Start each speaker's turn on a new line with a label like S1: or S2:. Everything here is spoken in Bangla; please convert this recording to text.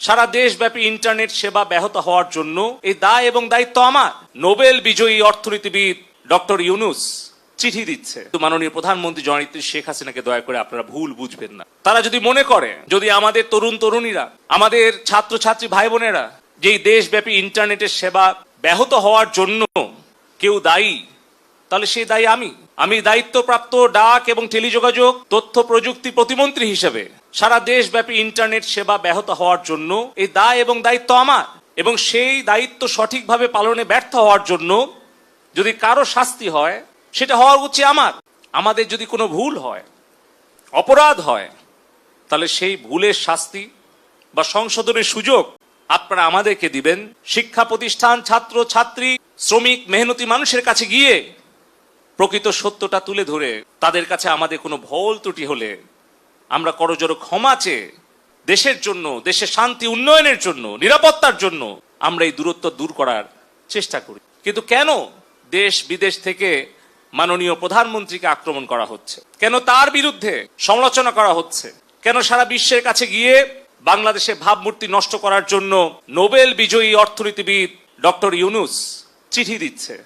S1: সারা দেশব্যাপী ইন্টারনেট সেবা ব্যাহত হওয়ার জন্য এই দায় এবং দায়িত্ব আমার। নোবেল বিজয়ী অর্থনীতিবিদ ডক্টর ইউনুস চিঠি দিচ্ছে। মাননীয় প্রধানমন্ত্রী জননেত্রী শেখ হাসিনাকে দয়া করে আপনারা ভুল বুঝবেন না। তারা যদি মনে করে, যদি আমাদের তরুণ তরুণীরা, আমাদের ছাত্রছাত্রী ভাই বোনেরা যেই দেশব্যাপী ইন্টারনেটের সেবা ব্যাহত হওয়ার জন্য কেউ দায়ী তাহলে সেই দায়ী আমি। আমি দায়িত্বপ্রাপ্ত ডাক এবং টেলিযোগাযোগ, তথ্য প্রযুক্তি প্রতিমন্ত্রী হিসেবে সারা দেশব্যাপী ইন্টারনেট সেবা ব্যাহত হওয়ার জন্য এই দায় এবং দায়িত্ব আমার। এবং সেই দায়িত্ব সঠিকভাবে পালনে ব্যর্থ হওয়ার জন্য যদি কারও শাস্তি হয়, সেটা হওয়া উচিত আমার। আমাদের যদি কোনো ভুল হয়, অপরাধ হয়, তাহলে সেই ভুলের শাস্তি বা সংশোধনের সুযোগ আপনারা আমাদেরকে দিবেন। শিক্ষা প্রতিষ্ঠান, ছাত্র, ছাত্রী, শ্রমিক, মেহনতি মানুষের কাছে গিয়ে প্রকৃত সত্যটা তুলে ধরে তাদের কাছে আমাদের কোনো ভুল ত্রুটি হলে আমরা করজোর ক্ষমা চেয়ে দেশের জন্য, দেশের শান্তি উন্নয়নের জন্য, নিরাপত্তার জন্য আমরা এই দূরত্ব দূর করার চেষ্টা করি। কিন্তু কেন দেশ বিদেশ থেকে মাননীয় প্রধানমন্ত্রীকে আক্রমণ করা হচ্ছে? কেন তার বিরুদ্ধে সমালোচনা করা হচ্ছে? কেন সারা বিশ্বের কাছে গিয়ে বাংলাদেশের ভাবমূর্তি নষ্ট করার জন্য নোবেল বিজয়ী অর্থনীতিবিদ ডক্টর ইউনুস চিঠি দিচ্ছে?